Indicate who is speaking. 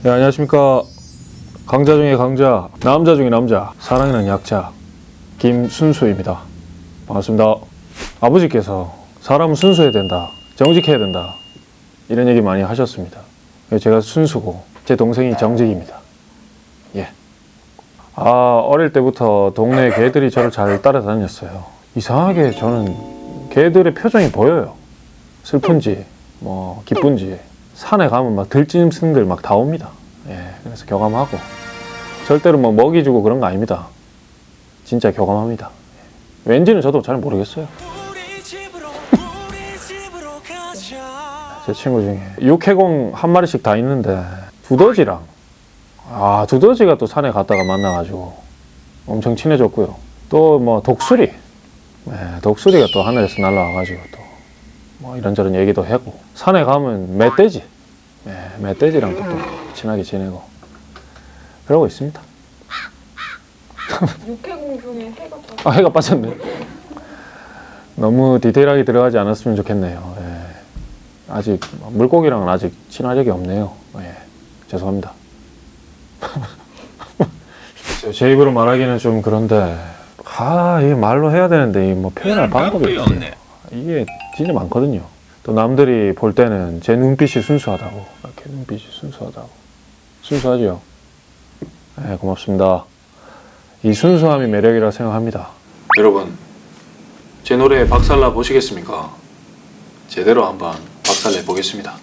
Speaker 1: 네, 안녕하십니까. 강자 중에 강자, 남자 중에 남자, 사랑하는 약자, 김순수입니다. 반갑습니다. 아버지께서 사람은 순수해야 된다, 정직해야 된다, 이런 얘기 많이 하셨습니다. 그래서 제가 순수고, 제 동생이 정직입니다. 예. 아, 어릴 때부터 동네 개들이 저를 잘 따라다녔어요. 이상하게 저는 개들의 표정이 보여요. 슬픈지, 뭐, 기쁜지. 산에 가면 막 들짐승들 막 다 옵니다. 예, 그래서 교감하고. 절대로 뭐 먹이 주고 그런 거 아닙니다. 진짜 교감합니다. 예. 왠지는 저도 잘 모르겠어요. 제 친구 중에 육해공 한 마리씩 다 있는데 두더지랑 아 두더지가 또 산에 갔다가 만나가지고 엄청 친해졌고요. 또 뭐 독수리, 네, 독수리가 또 하늘에서 날라와가지고 또 뭐 이런저런 얘기도 하고 산에 가면 멧돼지, 네, 멧돼지랑 또, 또 친하게 지내고 그러고 있습니다.
Speaker 2: 육해공 중에 해가 더
Speaker 1: 아 해가 빠졌네. 너무 디테일하게 들어가지 않았으면 좋겠네요. 예. 아직 물고기랑은 아직 친한 적이 없네요. 예. 죄송합니다. 제 입으로 말하기는 좀 그런데 아 이게 말로 해야 되는데 이뭐 표현할 방법이 없네. 이게 진짜 많거든요. 또 남들이 볼 때는 제 눈빛이 순수하다고 이렇게 눈빛이 순수하다고 순수하죠. 네, 고맙습니다. 이 순수함이 매력이라 생각합니다. 여러분, 제 노래 박살나 보시겠습니까? 제대로 한번 박살내 보겠습니다.